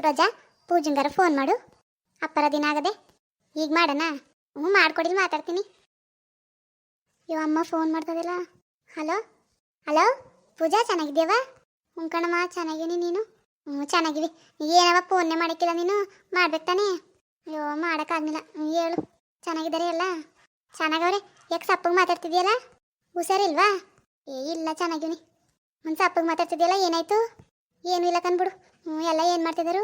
ರೋಜಾ, ಪೂಜಂಗಾರ phone ಮಾಡು. ಅಪ್ಪರ ದಿನ ಆಗದೆ. ಈಗ ಮಾಡೋಣ ಹ್ಞೂ ಮಾಡ್ಕೊಡಿಲ್ ಮಾತಾಡ್ತೀನಿ. ಇವ ಅಮ್ಮ ಫೋನ್ ಮಾಡ್ತದಿಲ್ಲ. ಹಲೋ ಹಲೋ ಪೂಜಾ ಚೆನ್ನಾಗಿದ್ದೀವ ಹ್ಞೂ, ಕಣಮ್ಮ, ಚೆನ್ನಾಗಿನಿ ನೀನು? ಹ್ಞೂ, ಚೆನ್ನಾಗಿವಿ. ಏನವ ಫೋನ್ನೇ ಮಾಡಕ್ಕಿಲ್ಲ ನೀನು? ಮಾಡ್ಬೇಕು ತಾನೇ? ಅಯ್ಯೋ, ಮಾಡೋಕ್ಕಾಗಲಿಲ್ಲ. ಹೇಳು. ಚೆನ್ನಾಗಿದ್ದಾರೆ ಎಲ್ಲ? ಚೆನ್ನಾಗವ್ರೆ? ಯಾಕೆ ಸಪ್ಪಗೆ ಮಾತಾಡ್ತಿದ್ಯಲ್ಲ? ಹುಷಾರಿಲ್ವಾ? ಏ, ಇಲ್ಲ ಚೆನ್ನಾಗಿವ್ನಿ ಒಂದು ಸಪ್ಪಗೆ ಮಾತಾಡ್ತಿದ್ಯಲ್ಲ, ಏನಾಯ್ತು? ಏನೂ ಇಲ್ಲ ಕನ್ಬಿಡು ಹ್ಞೂ ಎಲ್ಲ ಏನು ಮಾಡ್ತಿದ್ದರು?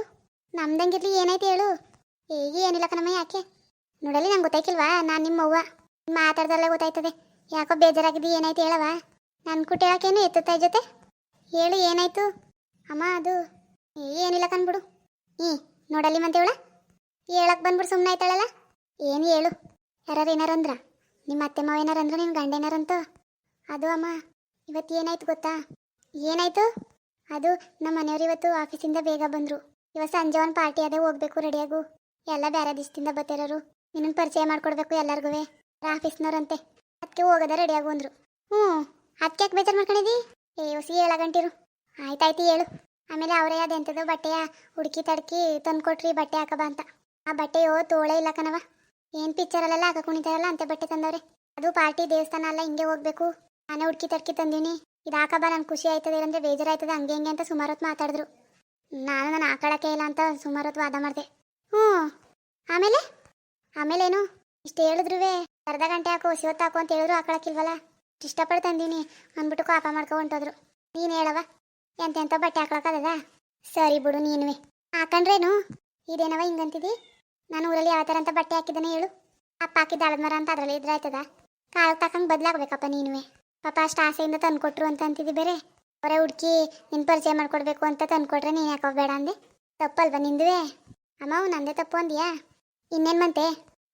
ನಮ್ದಂಗಿರ್ಲಿ ಏನಾಯ್ತು ಹೇಳು. ಈಗ ಏನಿಲ್ಲ ಕಣಮ್ಮ ಯಾಕೆ? ನೋಡಲಿ ನಂಗೆ ಗೊತ್ತಾಯ್ಕಿಲ್ವಾ? ನಾನು ನಿಮ್ಮ ಅವ್ವ. ಮಾತಾಡ್ದಲ್ಲ ಗೊತ್ತಾಯ್ತದೆ. ಯಾಕೋ ಬೇಜಾರಾಗಿದ್ದು ಏನಾಯ್ತು ಹೇಳವ ನನ್ನ ಕುಟ್ಟಿ ಹೇಳಕ್ಕೇನು ಎತ್ತುತ್ತಾ ಜೊತೆ? ಹೇಳು ಏನಾಯ್ತು? ಅಮ್ಮ ಅದು ಏ, ಏನಿಲ್ಲ ಕನ್ಬಿಡು ಹ್ಞೂ ನೋಡಲಿ ಮಂತೇವಳ ಹೇಳಕ್ ಬಂದ್ಬಿಡು ಸುಮ್ಮನೆ ಆಯ್ತಾಳಲ್ಲ? ಏನು ಹೇಳು. ಯಾರು ಏನಾರು ಅಂದ್ರ? ನಿಮ್ಮ ಅತ್ತೆ ಮಾವ ಏನಾರು ಅಂದ್ರೆ ನಿಮ್ಮ ಗಂಡ ಏನಾರಂತ ಅದು ಅಮ್ಮ ಇವತ್ತು ಏನಾಯ್ತು ಗೊತ್ತಾ? ಏನಾಯ್ತು? ಅದು ನಮ್ಮ ಮನೆಯವ್ರು ಇವತ್ತು ಆಫೀಸಿಂದ ಬೇಗ ಬಂದರು. ಇವತ್ತು ಸಂಜೆ ಒಂದು ಪಾರ್ಟಿ ಅದೇ ಹೋಗ್ಬೇಕು ರೆಡಿಯಾಗು ಎಲ್ಲ ಬೇರೆ ದಿವಸದಿಂದ ಬತ್ತಿರೋರು ನಿನ್ನ ಪರಿಚಯ ಮಾಡ್ಕೊಡ್ಬೇಕು ಎಲ್ಲರಿಗೂ ಆಫೀಸ್ನವ್ರಂತೆ. ಅದಕ್ಕೆ ಹೋಗೋದ ರೆಡಿಯಾಗು ಅಂದರು. ಹ್ಞೂ ಅದಕ್ಕೆ ಯಾಕೆ ಬೇಜಾರು ಮಾಡ್ಕೊಂಡಿದ್ದಿ ಏ ಹೊಸಿ ಏಳ ಗಂಟಿರು ಆಯ್ತಾಯ್ತು ಹೇಳು ಆಮೇಲೆ ಅವರೇ ಅದೆಂಥದ್ದು ಬಟ್ಟೆಯ ಹುಡುಕಿ ತಡ್ಕಿ ತಂದುಕೊಟ್ರಿ, ಬಟ್ಟೆ ಹಾಕಬಾ ಅಂತ. ಆ ಬಟ್ಟೆಯೋ ತೋಳೆ ಇಲ್ಲ ಕಣವ ಏನು ಪಿಕ್ಚರಲ್ಲೆಲ್ಲ ಹಾಕ ಕುಣಿತಾರಲ್ಲ ಅಂತೆ ಬಟ್ಟೆ ತಂದವ್ರೆ. ಅದು ಪಾರ್ಟಿ ದೇವಸ್ಥಾನ ಅಲ್ಲ, ಹಿಂಗೆ ಹೋಗ್ಬೇಕು. ನಾನೇ ಹುಡುಕಿ ತಡ್ಕಿ ತಂದೀನಿ. ಇದು ಹಾಕಬಾ ನನ್ಗೆ ಖುಷಿ ಆಯ್ತದೆ ಇಲ್ಲಂದ್ರೆ ಬೇಜಾರಾಯ್ತದೆ, ಹಂಗೆ ಹಿಂಗೆ ಅಂತ ಸುಮಾರು ಹೊತ್ತು ಮಾತಾಡಿದ್ರು. ನಾನು ನಾನು ಆಕಳಕ್ಕೆ ಇಲ್ಲ ಅಂತ ಸುಮಾರು ಹೊತ್ತು ವಾದ ಮಾಡಿದೆ. ಹ್ಞೂ, ಆಮೇಲೆ? ಆಮೇಲೇನು? ಇಷ್ಟು ಹೇಳಿದ್ರುವೆ, ಅರ್ಧ ಗಂಟೆ ಹಾಕು ಹೊಸಿ ಹೊತ್ತು ಹಾಕು ಅಂತ ಹೇಳಿದ್ರು ಹಾಕೊಳಕ್ಕಿಲ್ವಲ್ಲ ಇಷ್ಟಪಟ್ಟು ತಂದೀನಿ, ಅಂದ್ಬಿಟ್ಟು ಕಾಪ ಮಾಡ್ಕೊ ಹೊಂಟೋದ್ರು. ನೀನು ಹೇಳವ ಎಂತೆಂಥ ಬಟ್ಟೆ ಹಾಕೊಳಕ್ಕದ ಸರಿ ಬಿಡು ನೀನುವೆ. ಹಾಕೊಂಡ್ರೇನು? ಇದೇನವ ಹಿಂಗಂತಿದಿ? ನಾನು ಊರಲ್ಲಿ ಯಾವ ಥರ ಅಂತ ಬಟ್ಟೆ ಹಾಕಿದ್ದಾನೆ ಹೇಳು. ಅಪ್ಪ ಹಾಕಿದ ಆಳದ ಮರ ಅಂತ ಅದರಲ್ಲಿ ಇದ್ರೆ ಆಯ್ತದ ಕಾಲಕ್ಕೆ ತಕ್ಕಂಗೆ ಬದಲಾಗ್ಬೇಕಪ್ಪ ನೀನುವೆ. ಪಾಪ ಅಷ್ಟು ಆಸೆಯಿಂದ ತಂದುಕೊಟ್ರು ಅಂತ ಅಂತಿದ್ದಿ ಬೇರೆ. ಅವರೇ ಹುಡುಕಿ ನಿನ್ನ ಪರಿಚಯ ಮಾಡಿಕೊಡ್ಬೇಕು ಅಂತ ತಂದ್ಕೊಟ್ರೆ ನೀನು ಯಾಕೋ ಬೇಡ ಅಂದೆ. ತಪ್ಪಲ್ವಾ ನಿಂದುವೆ? ಅಮ್ಮ ನಂದೇ ತಪ್ಪು ಅಂದ್ಯಾ? ಇನ್ನೇನು ಮಂತೆ?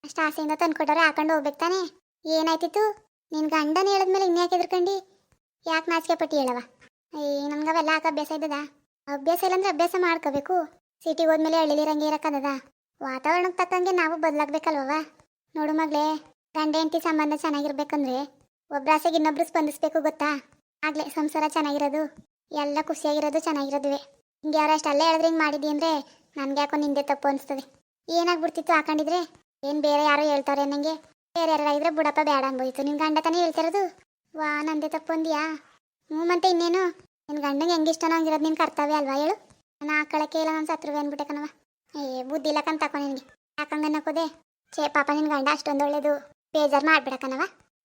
ಅಷ್ಟು ಆಸೆಯಿಂದ ತಂದುಕೊಟ್ಟವ್ರೆ ಹಾಕೊಂಡು ಹೋಗ್ಬೇಕು ತಾನೆ? ಏನಾಯ್ತಿತ್ತು? ನಿನ್ನ ಗಂಡನ ಹೇಳಿದ್ಮೇಲೆ ಇನ್ಯಾಕೆ ಎದ್ರಕಂಡಿ ಯಾಕೆ ನಾಚಿಕೆ ಪಟ್ಟಿ ಹೇಳವ ಏ ನಮ್ಗೆ ಅವೆಲ್ಲ ಹಾಕೋ ಅಭ್ಯಾಸ ಇದ್ದದ. ಅಭ್ಯಾಸ ಇಲ್ಲಂದ್ರೆ ಅಭ್ಯಾಸ ಮಾಡ್ಕೋಬೇಕು. ಸಿಟಿಗೆ ಹೋದ್ಮೇಲೆ ಹಳ್ಳಿಲಿರಂಗೆ ಇರಕ್ಕದದ. ವಾತಾವರಣಕ್ಕೆ ತಕ್ಕಂಗೆ ನಾವು ಬದಲಾಗ್ಬೇಕಲ್ವವ ನೋಡು ಮಗಳೇ, ಗಂಡ ಹೆಂಡತಿ ಸಂಬಂಧ ಚೆನ್ನಾಗಿರ್ಬೇಕಂದ್ರೆ ಒಬ್ರ ಆಸೆಗೆ ಇನ್ನೊಬ್ರು ಸ್ಪಂದಿಸ್ಬೇಕು ಗೊತ್ತಾ? ಆಗ್ಲೇ ಸಂಸಾರ ಚೆನ್ನಾಗಿರೋದು. ಎಲ್ಲ ಖುಷಿಯಾಗಿರೋದು ಚೆನ್ನಾಗಿರೋದುವೆ. ಹಿಂಗೆ ಯಾರು ಅಷ್ಟು ಅಲ್ಲೇ ಹೇಳಿದ್ರೆ ಹಿಂಗೆ ಮಾಡಿದಿ ಅಂದರೆ ನನಗೆ ಯಾಕೋ ನಿಂದೆ ತಪ್ಪು ಅನಿಸ್ತದೆ. ಏನಾಗ್ಬಿಡ್ತಿತ್ತು ಹಾಕೊಂಡಿದ್ರೆ? ಏನು ಬೇರೆ ಯಾರೋ ಹೇಳ್ತಾರೆ ನನಗೆ ಬೇರೆ ಯಾರಾಗಿದ್ರೆ ಬುಡಪ್ಪ ಬೇಡ ಅನ್ಬೋಯ್ತು ನಿನ್ನ ಗಂಡ ತಾನೇ ಹೇಳ್ತಿರೋದು? ವಾ, ನಂದೇ ತಪ್ಪು ಅಂದ್ಯಾ? ಹ್ಞೂ ಮತ್ತೆ ಇನ್ನೇನು? ನಿನ್ನ ಗಂಡಂಗೆ ಹೆಂಗೆ ಇಷ್ಟನೋ ಹಂಗಿರೋದು ನಿನ್ನ ಕರ್ತವ್ಯ ಅಲ್ವಾ ಹೇಳು? ನಾನು ಹಾಕೊಳಕ್ಕೆ ಇಲ್ಲ ನಾನು ಸತ್ರುವೆ ಅಂದ್ಬಿಟ್ಟೆ ಏ, ಬುದ್ಧಿ ಇಲ್ಲ ಕಣ್ ತಕೊ ನಿನಗೆ. ಯಾಕಂಗೆ ಅನ್ನಕೋದೆ ಛೇ, ಪಾಪ ನಿನ್ನ ಗಂಡ ಅಷ್ಟೊಂದು ಒಳ್ಳೇದು. ಬೇಜಾರು ಮಾಡ್ಬೇಡ ಕಣವ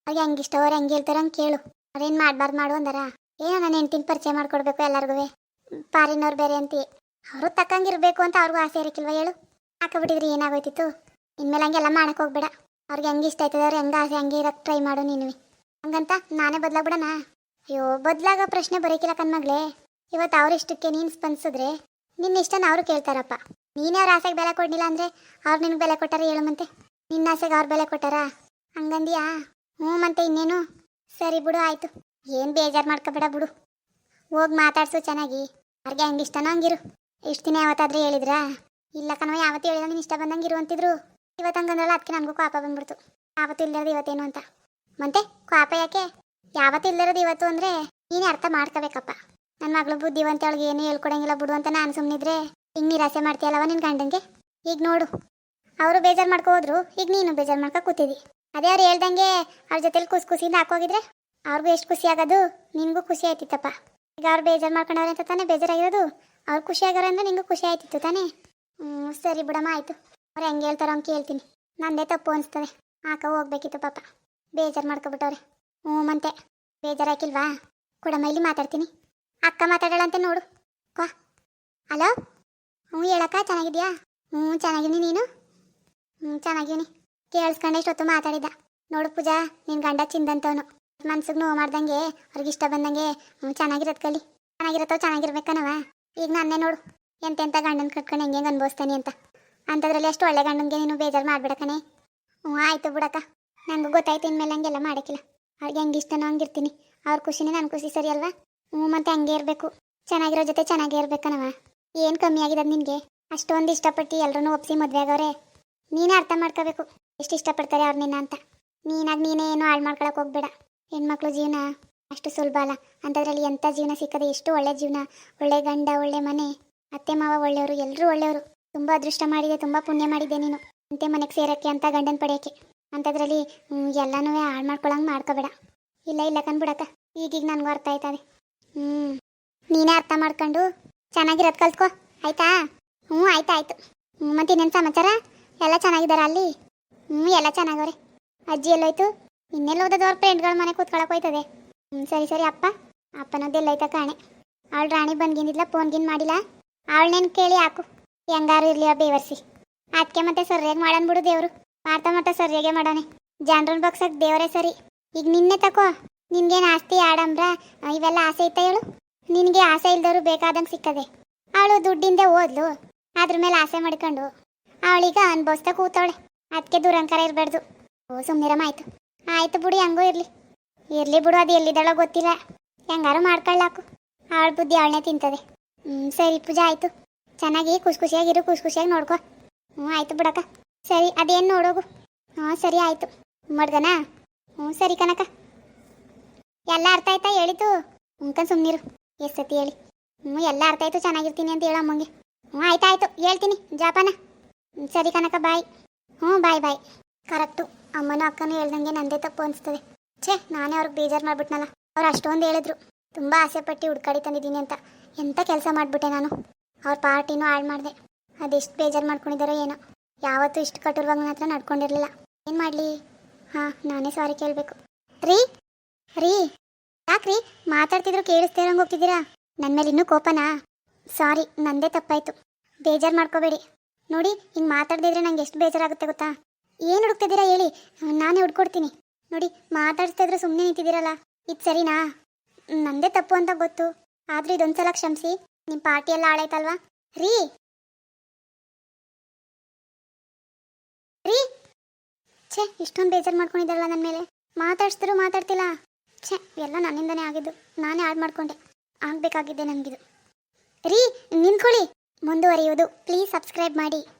ಅವ್ರಿಗೆ ಹಂಗೆ ಇಷ್ಟ ಹೇಳ್ತಾರ ಹಂಗೆ ಕೇಳು. ಅವ್ರೇನು ಮಾಡ್ಬಾರ್ದು ಮಾಡು ಅಂದಾರ. ಏನೋ ನಾನು ಹೆಂಡ್ತಿನ ಪರಿಚಯ ಮಾಡ್ಕೊಡ್ಬೇಕು ಎಲ್ಲರಿಗೂ ಪಾರಿನವ್ರು ಬೇರೆ ಅಂತಿ. ಅವರು ತಕ್ಕಂಗಿರ್ಬೇಕು ಅಂತ ಅವ್ರಿಗೂ ಆಸೆ ಇರಕ್ಕಿಲ್ವ ಹೇಳು. ಹಾಕಬಿಟ್ಟಿದ್ರಿ ಏನಾಗೋಯ್ತಿತ್ತು? ಇನ್ಮೇಲೆ ಹಂಗೆಲ್ಲ ಮಾಡಕ್ ಹೋಗ್ಬೇಡ. ಅವ್ರಿಗೆ ಹೆಂಗೆ ಇಷ್ಟ ಆಯ್ತದ ಅವ್ರು ಹೆಂಗೆ ಆಸೆ, ಹಂಗೆ ಇರಕ್ಕೆ ಟ್ರೈ ಮಾಡು ನೀನು ಹಂಗಂತ ನಾನೇ ಬದಲಾಗ್ಬಿಡಣ? ಅಯ್ಯೋ, ಬದಲಾಗೋ ಪ್ರಶ್ನೆ ಬರೋಕಿಲ್ಲ ಕಣ್ಮಗ್ಳೇ ಇವತ್ತು ಅವ್ರ ಇಷ್ಟಕ್ಕೆ ನೀನು ಸ್ಪಂದಿಸಿದ್ರೆ ನಿನ್ನ ಇಷ್ಟನ ಅವರು ಕೇಳ್ತಾರಪ್ಪ. ನೀನೇ ಅವ್ರ ಆಸೆಗೆ ಬೆಲೆ ಕೊಡ್ಲಿಲ್ಲ ಅಂದ್ರೆ ಅವ್ರು ನಿನಗೆ ಬೆಲೆ ಕೊಟ್ಟಾರ ಹೇಳು ನಿನ್ನ ಆಸೆಗೆ ಅವ್ರು ಬೆಲೆ ಕೊಟ್ಟಾರ? ಹಂಗಂದ್ಯಾ? ಹ್ಞೂ ಮತ್ತೆ ಇನ್ನೇನು? ಸರಿ ಬಿಡು, ಆಯ್ತು. ಏನು ಬೇಜಾರು ಮಾಡ್ಕೋಬೇಡ ಬಿಡು. ಹೋಗಿ ಮಾತಾಡ್ಸು ಚೆನ್ನಾಗಿ. ಅವ್ರಿಗೆ ಹೆಂಗೆ ಇಷ್ಟನೋ ಹಂಗಿರು. ಇಷ್ಟು ದಿನ ಯಾವತ್ತಾದ್ರೂ ಹೇಳಿದ್ರಾ? ಇಲ್ಲ ಕಣವ ಯಾವತ್ತು ಹೇಳಿದ ನೀನು ಇಷ್ಟ ಬಂದಂಗೆ ಇರು ಅಂತಿದ್ರು. ಇವತ್ತು ಹಂಗಂದ್ರಲ್ಲ ಅದಕ್ಕೆ ನನಗೂ ಕೋಪ ಬಂದ್ಬಿಡ್ತು. ಯಾವತ್ತು ಇಲ್ಲದ ಇವತ್ತೇನು ಅಂತ. ಮತ್ತೆ, ಕೋಪ ಯಾಕೆ? ಯಾವತ್ತು ಇಲ್ಲದಿರೋದು ಇವತ್ತು ಅಂದರೆ ನೀನೇ ಅರ್ಥ ಮಾಡ್ಕೋಬೇಕಪ್ಪ. ನನ್ನ ಮಗಳು ಬುದ್ಧಿವಂತ ಅವಳಿಗೆ ಏನು ಹೇಳ್ಕೊಡಂಗಿಲ್ಲ ಬಿಡು ಅಂತ ನಾನು ಸುಮ್ಮನಿದ್ರೆ ಹಿಂಗೆ ನಿರಾಸೆ ಮಾಡ್ತೀಯಲ್ಲವ ನಿನ್ನ ಗಂಡಂಗೆ ಈಗ ನೋಡು. ಅವರು ಬೇಜಾರು ಮಾಡ್ಕೊ ಹೋದ್ರು, ಈಗ ನೀನು ಬೇಜಾರು ಮಾಡ್ಕೊ ಕೂತಿದ್ದಿ ಅದೇ ಅವ್ರು ಹೇಳ್ದಂಗೆ ಅವ್ರ ಜೊತೆಲಿ ಖುಷಿ ಖುಷಿಯಿಂದ ಹಾಕೋಗಿದ್ರೆ ಅವ್ರಿಗೂ ಎಷ್ಟು ಖುಷಿ ಆಗೋದು? ನಿನಗೂ ಖುಷಿ ಆಯ್ತಿತ್ತಪ್ಪ. ಈಗ ಅವ್ರು ಬೇಜಾರು ಮಾಡ್ಕೊಂಡವ್ರೆ ಅಂತ ತಾನೇ ಬೇಜಾರಾಗಿರೋದು? ಅವ್ರು ಖುಷಿ ಆಗೋರಂದ್ರೆ ನಿಂಗೂ ಖುಷಿ ಆಯ್ತಿತ್ತು ತಾನೇ? ಹ್ಞೂ ಸರಿ ಬಿಡಮ್ಮ, ಆಯಿತು. ಅವ್ರು ಹೆಂಗೆ ಹೇಳ್ತಾರೋ ಅಂತ ಕೇಳ್ತೀನಿ. ನಂದೇ ತಪ್ಪು ಅನಿಸ್ತದೆ. ಹಾಕ ಹೋಗ್ಬೇಕಿತ್ತು ಪಾಪ. ಬೇಜಾರು ಮಾಡ್ಕೊಬಿಟ್ಟವ್ರೆ. ಹ್ಞೂ ಮತ್ತೆ ಬೇಜಾರಾಕಿಲ್ವಾ ಕೊಡಮ್ಮ, ಇಲ್ಲಿ ಮಾತಾಡ್ತೀನಿ. ಅಕ್ಕ ಮಾತಾಡೋಳಂತೆ ನೋಡು. ಕ್ವಾ ಹಲೋ? ಹ್ಞೂ, ಹೇಳಕ್ಕ, ಚೆನ್ನಾಗಿದ್ಯಾ? ಹ್ಞೂ ಚೆನ್ನಾಗಿನಿ ನೀನು? ಹ್ಞೂ ಚೆನ್ನಾಗಿನಿ ಕೇಳಿಸ್ಕೊಂಡೆ ಇಷ್ಟೊತ್ತು ಮಾತಾಡಿದ ನೋಡು ಪೂಜಾ ನಿನ್ನ ಗಂಡ ಚಿಂದಂತವನು. ಮನ್ಸಿಗೆ ನೋವು ಮಾಡ್ದಂಗೆ, ಅವ್ರಿಗೆ ಇಷ್ಟ ಬಂದಂಗೆ ಚೆನ್ನಾಗಿರೋದು ಕಲಿ. ಚೆನ್ನಾಗಿರತ್ತೋ ಚೆನ್ನಾಗಿರ್ಬೇಕನವ? ಈಗ ನನ್ನೇ ನೋಡು. ಎಂತೆಂಥ ಗಂಡನ ಕಟ್ಕೊಂಡು ಹೆಂಗೆ ಹೆಂಗೆ ಅನ್ಭವಿಸ್ತಾನೆ ಅಂತ. ಅಂಥದ್ರಲ್ಲಿ ಅಷ್ಟು ಒಳ್ಳೆ ಗಂಡನಿಗೆ ನೀನು ಬೇಜಾರು ಮಾಡ್ಬಿಡಕನೆ ಹ್ಞೂ ಆಯಿತು ಬಿಡಕ್ಕ. ನನಗೂ ಗೊತ್ತಾಯ್ತು ಇನ್ಮೇಲೆ ಹಂಗೆಲ್ಲ ಮಾಡೋಕ್ಕಿಲ್ಲ ಅವ್ರಿಗೆ ಹೆಂಗೆ ಇಷ್ಟನೋ ಹಂಗಿರ್ತೀನಿ ಅವ್ರ ಖುಷಿನೇ ನನ್ನ ಖುಷಿ ಸರಿ ಅಲ್ವಾ? ಹ್ಞೂ ಮತ್ತೆ ಹಂಗೆ ಇರಬೇಕು. ಚೆನ್ನಾಗಿರೋ ಜೊತೆ ಚೆನ್ನಾಗೇ ಇರ್ಬೇಕನವ? ಏನು ಕಮ್ಮಿ ಆಗಿದೆ ನಿನಗೆ? ಅಷ್ಟೊಂದು ಇಷ್ಟಪಟ್ಟು ಎಲ್ಲರೂ ಒಪ್ಸಿ ಮದುವೆ ಆಗವ್ರೆ. ನೀನೇ ಅರ್ಥ ಮಾಡ್ಕೋಬೇಕು. ಎಷ್ಟು ಇಷ್ಟಪಡ್ತಾರೆ ಅವ್ರು ನಿನ್ನ ಅಂತ. ನೀನಾಗಿ ನೀನೇ ಏನು ಹಾಳು ಮಾಡ್ಕೊಳಕ್ಕೆ ಹೋಗ್ಬೇಡ. ಹೆಣ್ಮಕ್ಳು ಜೀವನ ಅಷ್ಟು ಸುಲಭ ಅಲ್ಲ. ಅಂಥದ್ರಲ್ಲಿ ಎಂಥ ಜೀವನ ಸಿಕ್ಕದೆ, ಎಷ್ಟು ಒಳ್ಳೆ ಜೀವನ, ಒಳ್ಳೆ ಗಂಡ, ಒಳ್ಳೆ ಮನೆ, ಅತ್ತೆ ಮಾವ ಒಳ್ಳೆಯವರು ಎಲ್ಲರೂ ಒಳ್ಳೆಯವರು. ತುಂಬ ಅದೃಷ್ಟ ಮಾಡಿದೆ, ತುಂಬ ಪುಣ್ಯ ಮಾಡಿದೆ ನೀನು. ಅಂತೆ ಮನೆಗೆ ಸೇರಕ್ಕೆ ಅಂತ ಗಂಡನ ಪಡೆಯೋಕ್ಕೆ. ಅಂಥದ್ರಲ್ಲಿ ಎಲ್ಲನೂ ಹಾಳು ಮಾಡ್ಕೊಳಂಗೆ ಮಾಡ್ಕೋಬೇಡ. ಇಲ್ಲ ಇಲ್ಲ ಕಣ್ಬಿಡಕ್ಕ. ಈಗೀಗ ನನಗೂ ಅರ್ಥ ಆಯ್ತದೆ. ಹ್ಞೂ ನೀನೇ ಅರ್ಥ ಮಾಡ್ಕೊಂಡು ಚೆನ್ನಾಗಿರೋದು ಕಲ್ತ್ಕೋ. ಆಯ್ತಾ? ಹ್ಞೂ ಆಯ್ತು ಮತ್ತೆ ಇನ್ನೇನು ಸಮಾಚಾರ? ಎಲ್ಲ ಚೆನ್ನಾಗಿದ್ದಾರ ಅಲ್ಲಿ? ಹ್ಞೂ ಎಲ್ಲ ಚೆನ್ನಾಗವ್ರೆ. ಅಜ್ಜಿ ಎಲ್ಲೋಯ್ತು? ಇನ್ನೆಲ್ಲ ಓದೋದು ಅವ್ರ ಫ್ರೆಂಡ್ಗಳ ಮನೆ ಕೂತ್ಕೊಳಕ್ಕೆ ಹೋಯ್ತದೆ. ಹ್ಞೂ ಸರಿ ಸರಿ, ಅಪ್ಪ. ಅಪ್ಪನದ್ದೆಲ್ಲೈತ ಕಾಣೆ. ಅವಳು ರಾಣಿ ಬಂದ್ಗಿಂದಿದ್ಲ ಫೋನ್ ಗಿನ್ ಮಾಡಿಲ್ಲ. ಅವಳನ್ನೇನು ಕೇಳಿ ಹಾಕು. ಹೆಂಗಾರು ಇರಲಿ ಆ ಬೇವರ್ಸಿ. ಅದಕ್ಕೆ ಮತ್ತೆ ಸರಿಯಾಗಿ ಮಾಡನ್ ಬಿಡು ದೇವರು. ಮಾಡ್ತಾ ಮಾಡ್ತಾ ಸರಿಯಾಗೆ ಮಾಡೋಣ ಜಾನ್ರನ್ ಬಗ್ಸಕ್ ದೇವರೇ ಸರಿ. ಈಗ ನಿನ್ನೆ ತಕೋ. ನಿನ್ಗೇನು ಆಸ್ತಿ, ಆಡಂಬ್ರ ಇವೆಲ್ಲ ಆಸೆ ಐತ ಹೇಳು? ನಿನಗೆ ಆಸೆ ಇಲ್ದವರು ಬೇಕಾದಂಗೆ ಸಿಕ್ಕದೆ. ಅವಳು ದುಡ್ಡಿಂದೆ ಓದ್ಲು. ಅದ್ರ ಮೇಲೆ ಆಸೆ ಮಾಡ್ಕೊಂಡು. ಅವಳೀಗ ಅನ್ಭವಿಸ್ತಾ ಕೂತವಳೆ. ಅದಕ್ಕೆ ದುರಂಕಾರ ಇರಬಾರ್ದು. ಓ ಸುಮ್ಮನಿರಮ್ಮ ಆಯ್ತು. ಆಯ್ತು ಬಿಡು, ಹಂಗೂ ಇರ್ಲಿ. ಇರ್ಲಿ ಬಿಡು, ಅದು ಎಲ್ಲಿದ್ದಾಳೋ ಗೊತ್ತಿಲ್ಲ. ಹೆಂಗಾರು ಮಾಡ್ಕೊಳ್ಳಾಕು. ಆಳು ಬುದ್ಧಿ ಅವಳನ್ನೇ ತಿಂತದೆ. ಹ್ಞೂ ಸರಿ ಪೂಜಾ, ಆಯ್ತು. ಚೆನ್ನಾಗಿ ಖುಷಿ ಖುಷಿಯಾಗಿರು ಖುಷಿ ಖುಷಿಯಾಗಿ ನೋಡ್ಕೊ. ಹ್ಞೂ ಆಯ್ತು ಬಿಡಕ್ಕ. ಸರಿ, ಅದೇನು ನೋಡೋಗು. ಹ್ಞೂ ಸರಿ, ಆಯ್ತು. ಮಡ್ಗನಾ ಹ್ಞೂ ಸರಿ ಕನಕ. ಎಲ್ಲ ಅರ್ಥ ಆಯ್ತಾ ಹೇಳಿತು ಉಂಕನ್ ಸುಮ್ಮನಿರು ಎಷ್ಟು ಸತಿ ಹೇಳಿ. ಹ್ಞೂ ಎಲ್ಲ ಅರ್ಥ ಆಯ್ತು, ಚೆನ್ನಾಗಿರ್ತೀನಿ ಅಂತ ಹೇಳೋ ಅಮ್ಮಂಗೆ. ಹ್ಞೂ ಆಯಿತು ಹೇಳ್ತೀನಿ. ಜಾಪಾನ. ಸರಿ ಕನಕ, ಬಾಯ್. ಹ್ಞೂ ಬಾಯ್ ಬಾಯ್ ಕರೆಕ್ಟು. ಅಮ್ಮನೂ ಅಕ್ಕನೂ ಹೇಳ್ದಂಗೆ ನಂದೇ ತಪ್ಪು ಅನಿಸ್ತದೆ. ಛೇ, ನಾನೇ ಅವ್ರಿಗೆ ಬೇಜಾರು ಮಾಡ್ಬಿಟ್ನಲ್ಲ. ಅವ್ರು ಅಷ್ಟೊಂದು ಹೇಳಿದ್ರು. ತುಂಬ ಆಸೆಪಟ್ಟು ಹುಡ್ಕಾಡಿ ತಂದಿದ್ದೀನಿ ಅಂತ. ಎಂಥ ಕೆಲಸ ಮಾಡಿಬಿಟ್ಟೆ ನಾನು. ಅವ್ರ ಪಾರ್ಟಿನೂ ಹಾಳು ಮಾಡಿದೆ. ಅದೆಷ್ಟು ಬೇಜಾರು ಮಾಡ್ಕೊಂಡಿದ್ದಾರೋ ಏನೋ. ಯಾವತ್ತೂ ಇಷ್ಟು ಕಟ್ಟಿರುವಾಗ ಮಾತ್ರ ನಡ್ಕೊಂಡಿರಲಿಲ್ಲ. ಏನು ಮಾಡಲಿ? ಹಾಂ, ನಾನೇ ಸಾರಿ ಕೇಳಬೇಕು. ರೀ ರೀ. ಯಾಕ್ರಿ ಮಾತಾಡ್ತಿದ್ರು ಕೇಳಿಸ್ದೇ ಇರೋಂಗೆ ಹೋಗ್ತಿದ್ದೀರಾ? ನನ್ನ ಮೇಲೆ ಇನ್ನೂ ಕೋಪನಾ? ಸಾರಿ ನಂದೇ ತಪ್ಪಾಯ್ತು. ಬೇಜಾರು ಮಾಡ್ಕೋಬೇಡಿ. ನೋಡಿ, ಹಿಂಗೆ ಮಾತಾಡ್ದಿದ್ರೆ ನಂಗೆ ಎಷ್ಟು ಬೇಜಾರಾಗುತ್ತೆ ಗೊತ್ತಾ? ಏನು ಹುಡುಕ್ತಿದ್ದೀರಾ ಹೇಳಿ? ನಾನೇ ಹುಡ್ಕೊಡ್ತೀನಿ. ನೋಡಿ ಮಾತಾಡ್ತಾ ಇದ್ರೆ ಸುಮ್ಮನೆ ನಿಂತಿದ್ದೀರಲ್ಲ, ಇದು ಸರಿನಾ? ನಂದೇ ತಪ್ಪು ಅಂತ ಗೊತ್ತು. ಆದ್ರೆ ಇದೊಂದ್ಸಲ ಕ್ಷಮಿಸಿ ನಿಮ್ಮ ಪಾರ್ಟಿ ಎಲ್ಲ ಹಾಳಾಯ್ತಲ್ವಾ? ರೀ! ರೀ! ಛೇ, ಇಷ್ಟೊಂದು ಬೇಜಾರು ಮಾಡ್ಕೊಂಡಿದ್ದಾರಲ್ಲ ನನ್ನ ಮೇಲೆ. ಮಾತಾಡ್ಸಿದ್ರು ಮಾತಾಡ್ತಿಲ್ಲ. ಛೇ, ಎಲ್ಲ ನನ್ನಿಂದನೇ ಆಗಿದ್ದು. ನಾನೇ ಹಾಳು ಮಾಡ್ಕೊಂಡೆ. ಆಗ್ಬೇಕಾಗಿದ್ದೆ ನನಗಿದು. ರೀ, ನಿಂತ್ಕೊಳ್ಳಿ! ಮುಂದುವರಿಯುವುದು. ಪ್ಲೀಸ್ ಸಬ್ಸ್ಕ್ರೈಬ್ ಮಾಡಿ.